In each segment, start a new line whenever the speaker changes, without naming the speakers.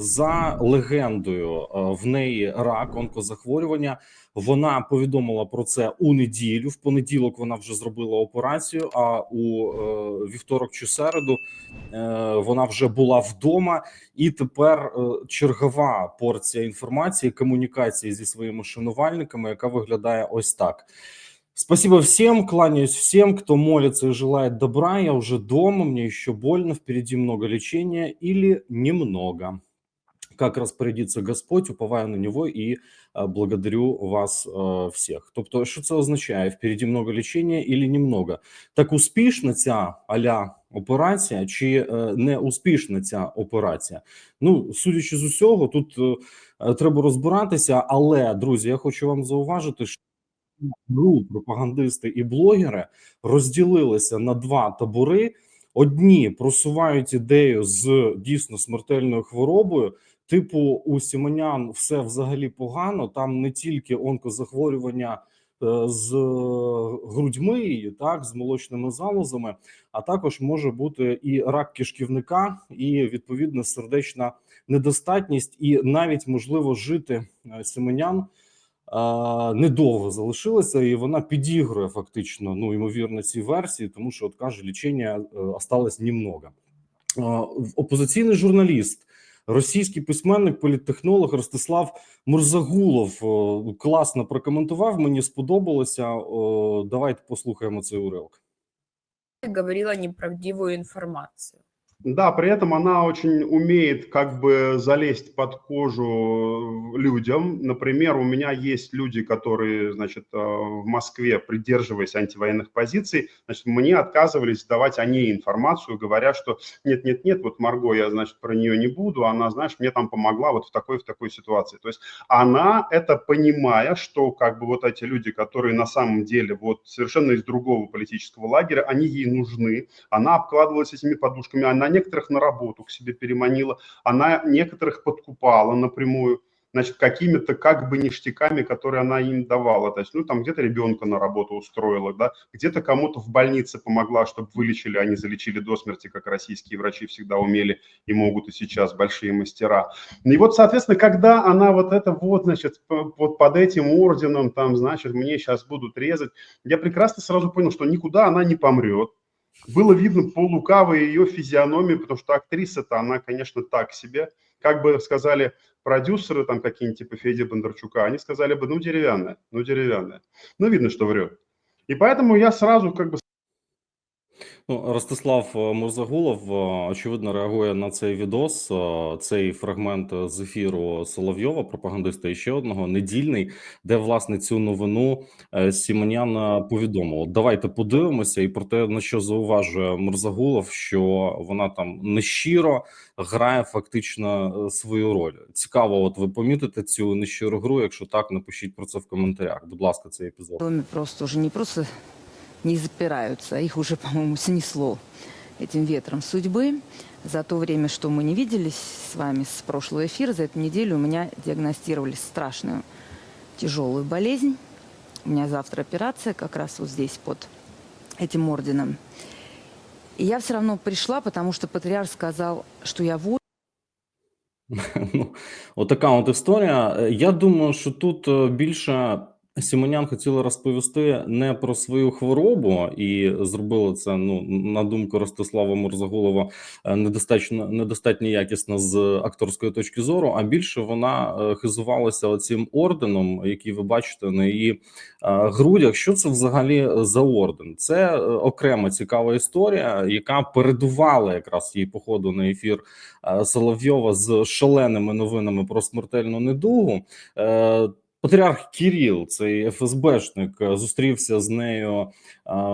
за легендою, е, в неї рак, онкозахворювання. Вона повідомила про це у неділю. В понеділок вона вже зробила операцію. А у е, вівторок чи середу е, вона вже була вдома, і тепер е, чергова порція інформації, комунікації зі своїми шанувальниками, яка виглядає ось так. Спасибо всем, кланяюсь всем, кто молится и желает добра. Я уже дома, мне еще больно, впереди много лечения или немного. Как распорядится Господь, уповаю на него і е, благодарю вас е, всіх. Тобто, що це означає? Впереді много лічення і немного. Так успішна ця аля операція, чи е, не успішна ця операція? Ну, судячи з усього, тут е, е, треба розбиратися. Але друзі, я хочу вам зауважити, що ГРУ, пропагандисти і блогери розділилися на два табори. Одні просувають ідею з дійсно смертельною хворобою. Типу, у Сімонян все взагалі погано. Там не тільки онкозахворювання е, з грудьми, так з молочними залозами, а також може бути і рак кишківника, і відповідно сердечна недостатність, і навіть можливо жити е, Сімонян недовго залишилася, і вона підігрує фактично ну ймовірно цій версії, тому що от каже, лічення е, осталось немного. Опозиційний журналіст, російський письменник, політтехнолог Ростислав Мурзагулов е, класно прокоментував. Мені сподобалося. Давайте послухаємо цей уривок.
говорила неправдивую информацию.
Да, при этом она очень умеет как бы залезть под кожу людям. Например, у меня есть люди, которые, значит, э, в Москве, придерживаясь антивоенных позиций, значит, мне отказывались давать о ней информацию, говоря, что нет-нет-нет, вот Марго, я, значит, про нее не буду, она, знаешь, мне там помогла вот в такой, в такой ситуации. То есть она это понимая, что как бы вот эти люди, которые на самом деле вот совершенно из другого политического лагеря, они ей нужны, она обкладывалась этими подушками, она некоторых на работу к себе переманила, она некоторых подкупала напрямую, значит, какими-то как бы ништяками, которые она им давала. То есть, ну, там где-то ребенка на работу устроила, да, где-то кому-то в больнице помогла, чтобы вылечили, они залечили до смерти, как российские врачи всегда умели и могут и сейчас, большие мастера. И вот, соответственно, когда она вот это вот, значит, вот под этим орденом, там, значит, мне сейчас будут резать, я прекрасно сразу понял, что никуда она не помрет. Было видно по лукавой ее физиономии, потому что актриса-то она, конечно, так себе. Как бы сказали продюсеры, там какие-нибудь типа Феди Бондарчука, они сказали бы, ну, деревянная, ну, деревянная. Ну, видно, что врет. И поэтому я сразу как бы
Ростислав е, Мурзагулов е, очевидно реагує на цей відос. е, Цей фрагмент з ефіру Соловйова, пропагандиста і ще одного недільний, де власне цю новину Сімонян повідомив. Давайте подивимося, і про те, на що зауважує Мурзагулов, що вона там нещиро грає фактично свою роль. Цікаво, от ви помітите цю нещиру гру. Якщо так, напишіть про це в коментарях. Будь ласка, цей епізод.
просто уже не просто не запираются, а их уже, по-моему, снесло этим ветром судьбы. За то время, что мы не виделись с вами с прошлого эфира, за эту неделю у меня диагностировали страшную тяжелую болезнь. У меня завтра операция как раз вот здесь под этим орденом. И я все равно пришла, потому что патриарх сказал, что я воин,
Ну, отака от історія. Е, Я думаю, що тут е, більше Сімонян хотіла розповісти не про свою хворобу, і зробила це, ну, на думку Ростислава Мурзаголова, е, недостатньо недостатньо якісно з акторської точки зору. А більше вона е, хизувалася оцим орденом, який ви бачите на її е, грудях. Що це взагалі за орден? Це окрема цікава історія, яка передувала якраз її походу на ефір Соловйова з шаленими новинами про смертельну недугу. Патріарх Кіріл, цей ФСБшник, е, зустрівся з нею е,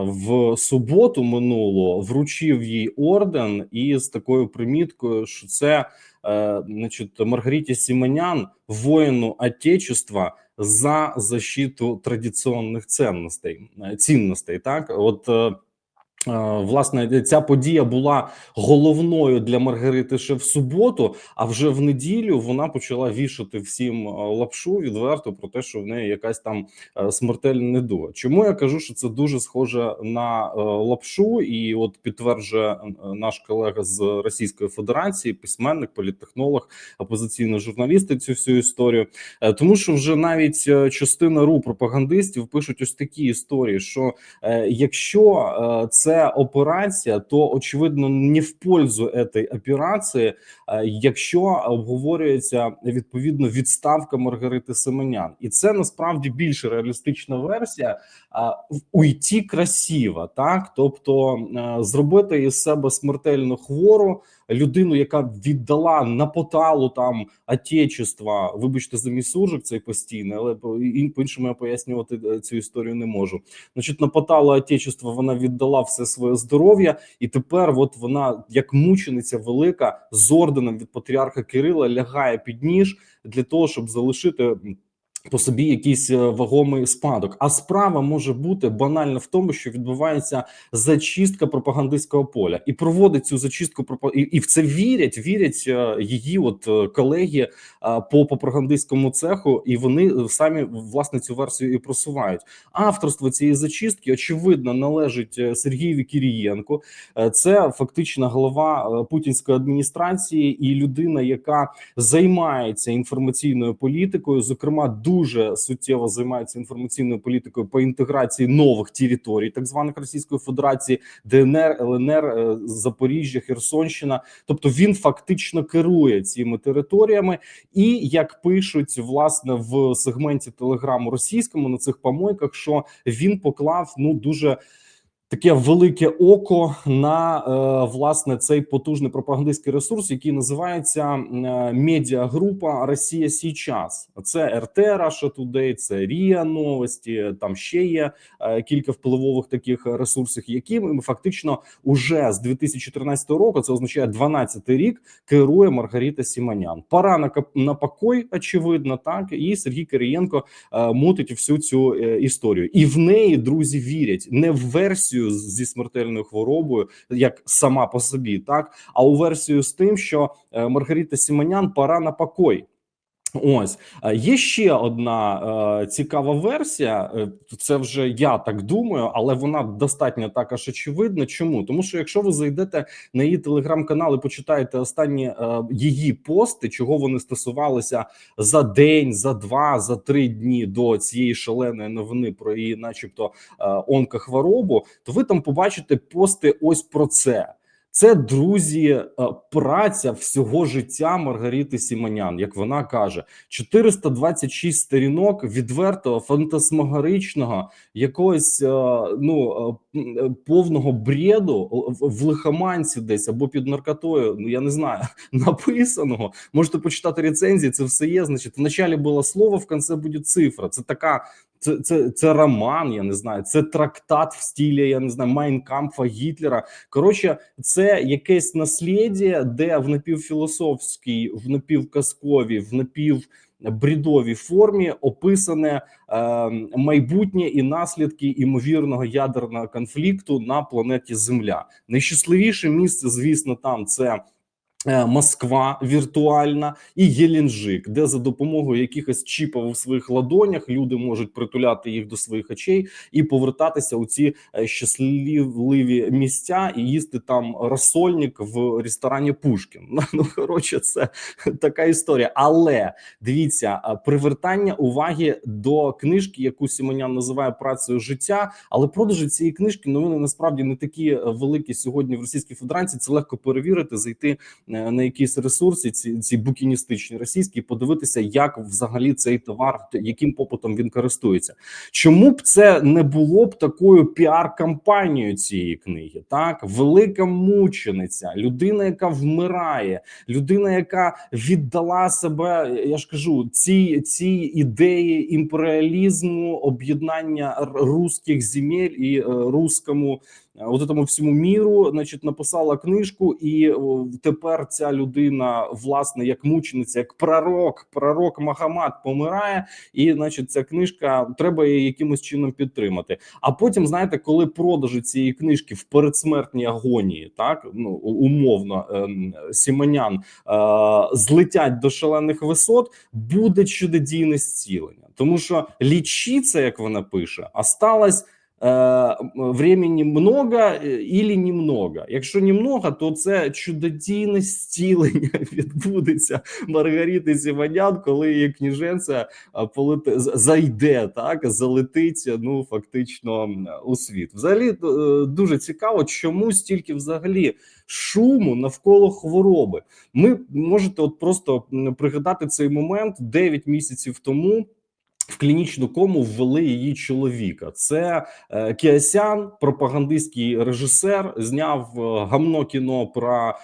в суботу минуло, вручив їй орден і з такою приміткою, що це е, значить, Маргариті Сімонян, воїну Отечества за защиту традиційних цінностей. цінностей. Так, от Власне, ця подія була головною для Маргарити ще в суботу, а вже в неділю вона почала вішати всім е, лапшу відверто про те, що в неї якась там е, смертельна недуга. Чому я кажу, що це дуже схоже на е, лапшу, і от підтверджує е, наш колега з Російської Федерації, письменник, політтехнолог, опозиційний журналіст цю всю історію. Е, Тому що вже навіть е, частина ру пропагандистів пишуть ось такі історії, що Е, Якщо е, операція, то очевидно не в пользу цієї операції, е, якщо обговорюється відповідно відставка Маргарити Семенян, і це насправді більш реалістична версія. в- Уйти красиво, так тобто е, зробити із себе смертельно хвору людину, яка віддала на поталу там отечества, вибачте за мій суржик цей постійний, але по по-іншому я пояснювати е, цю історію не можу. Значить, на поталу отечества вона віддала все своє здоров'я, і тепер, от вона, як мучениця велика, з орденом від патріарха Кирила лягає під ніж для того, щоб залишити. По собі якийсь е, вагомий спадок, а справа може бути банально в тому, що відбувається зачистка пропагандистського поля, і проводить цю зачистку і, і в це вірять. Вірять е, її, от е, колеги по пропагандистському цеху, і вони самі власне цю версію і просувають. Авторство цієї зачистки очевидно належить Сергієві Кірієнку. Це фактично голова путінської адміністрації і людина, яка займається інформаційною політикою, зокрема, дуже суттєво займається інформаційною політикою по інтеграції нових територій, так званих Російської Федерації, ДНР, ЛНР, е, Запоріжжя, Херсонщина. Тобто він фактично керує цими територіями. І як пишуть власне в сегменті телеграму російському на цих помойках, що він поклав ну дуже. Таке велике око на е, власне цей потужний пропагандистський ресурс, який називається е, медіагрупа Росія Січас. Це РТ Раша Today, це Рія Новості. Там ще є е, кілька впливових таких ресурсів, які фактично уже з 2014 року, це означає 12-й рік, керує Маргарита Сіманян. Пора на на покой, очевидно, так і Сергій Кириєнко е, мутить всю цю історію, і в неї друзі вірять не в версію з- зі смертельною хворобою, як сама по собі, так а у версію з тим, що е, Маргарита Сіманян пора на покой. Ось Е, є ще одна е, цікава версія. е, Це вже я так думаю, але вона достатньо також очевидна. Чому? Тому що якщо ви зайдете на її телеграм-канал і почитаєте останні е, її пости, чого вони стосувалися за день, за два, за три дні до цієї шаленої новини про її, начебто, е, онкохворобу, то ви там побачите пости ось про це. Це друзі, е, праця всього життя Маргарити Сіманян, як вона каже, 426 сторінок відвертого фантасмагоричного якогось е, ну е, повного бреду в- в лихоманці десь або під наркотою. Ну я не знаю, написаного. Можете почитати рецензії. Це все є. Значить, вначалі було слово, в кінці буде цифра. Це така. Це, це, це роман, я не знаю, це трактат в стилі, я не знаю, Майнкампфа Гітлера. Коротше, це якесь наслідя, де в напівфілософській, в напівказковій, в напівбрідовій формі описане е, майбутнє і наслідки імовірного ядерного конфлікту на планеті Земля. Найщасливіше місце, звісно, там це. Е, Москва віртуальна і Єлінжик, де за допомогою якихось чіпів у своїх ладонях люди можуть притуляти їх до своїх очей і повертатися у ці е, щасливі місця і їсти там розсольник в ресторані Пушкін. Ну коротше, це така історія. Але дивіться, е, привертання уваги до книжки, яку Сімонян називає працею життя. Але продажі цієї книжки ну насправді не такі великі сьогодні в Російській Федерації. Це легко перевірити, зайти на якісь ресурси, ці, ці букіністичні російські, подивитися, як взагалі цей товар, яким попитом він користується. Чому б це не було б такою піар-кампанією цієї книги? Так, велика мучениця, людина, яка вмирає, людина, яка віддала себе. Я ж кажу, ці, ці ідеї імперіалізму, об'єднання р- руських земель і е, руському от этому всьому міру, значить, написала книжку, і тепер ця людина, власне, як мучениця, як пророк, пророк Махамад помирає, і значить, ця книжка треба її якимось чином підтримати. А потім, знаєте, коли продажі цієї книжки в передсмертній агонії, так ну умовно, ем, Сімонян е, злетять до шалених висот, буде чудодійне зцілення, тому що лічиться, як вона пише, осталось е, времени много е, или немного. Якщо немного, то це чудодійне зцілення відбудеться Маргарити Сімонян, коли її кніженця е, зайде, так залетить ну фактично у світ. Взагалі е, дуже цікаво, чому стільки взагалі шуму навколо хвороби. Ми можете от просто пригадати цей момент 9 місяців тому. В клінічну кому ввели її чоловіка. Це е, Кіасян, пропагандистський режисер, зняв е, гамно кіно про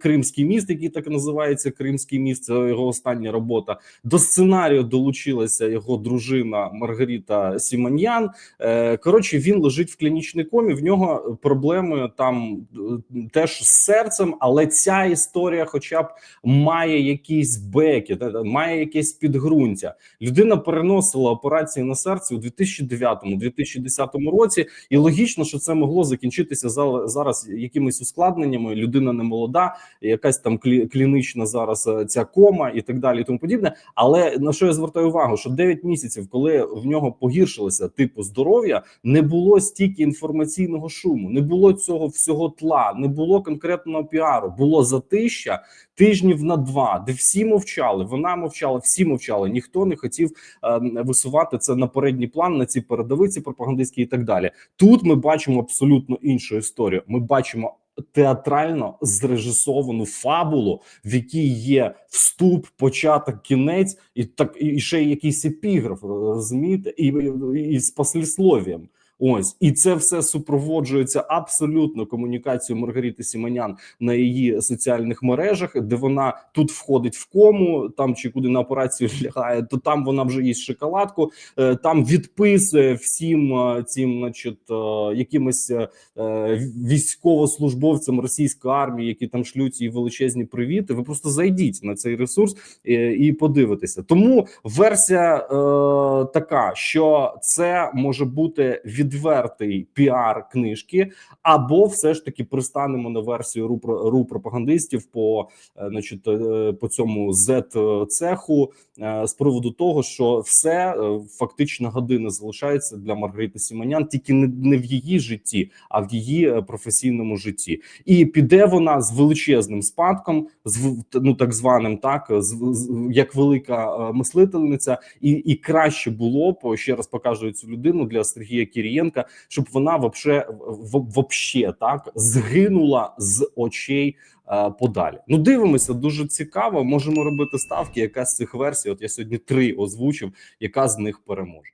Кримський міст, який так називається Кримський міст. Це його остання робота. До сценарію долучилася його дружина Маргарита Сіманьян. Е, коротше, він лежить в клінічній комі. В нього проблеми там е, теж з серцем, але ця історія, хоча б має якісь беки, має якесь підґрунтя. Людина переносила операції на серці у 2009-2010 році, і логічно, що це могло закінчитися зараз якимись ускладненнями. Людина не молода, якась там клі- клінічна зараз е, ця кома і так далі, і тому подібне. Але на що я звертаю увагу, що 9 місяців, коли в нього погіршилося типу здоров'я, не було стільки інформаційного шуму, не було цього всього тла, не було конкретного піару, було затища тижнів на два, де всі мовчали. Вона мовчала, всі мовчали. Ніхто не хотів ем, висувати це на передній план, на ці передовиці пропагандистські і так далі. Тут ми бачимо абсолютно іншу історію. Ми бачимо. Театрально зрежисовану фабулу, в якій є вступ, початок, кінець, і так і ще якийсь епіграф, розумієте, і, і, і з послісловієм. Ось і це все супроводжується абсолютно комунікацією Маргарити Сіманян на її соціальних мережах, де вона тут входить в кому, там чи куди на операцію лягає, то там вона вже їсть шоколадку, е, там відписує всім е, цим, значить, е, якимось військовослужбовцям російської армії, які там шлють їй величезні привіти. Ви просто зайдіть на цей ресурс і подивитеся. Тому версія е, така, що це може бути відвертий піар книжки, або все ж таки пристанемо на версію ру, ру пропагандистів по, е, значить, е, по цьому z цеху е, з приводу того, що все фактично година залишається для Маргарити Сіманян, тільки не, не в її житті, а в її професійному житті. І піде вона з величезним спадком, з ну так званим, так з, з як велика мислительниця, і, і краще було б ще раз покажу цю людину для Сергія Кірієнка, щоб вона вообще вообще так згинула з очей. е, Подалі ну дивимося дуже цікаво. Можемо робити ставки. Яка з цих версій? От я сьогодні три озвучив. Яка з них переможе?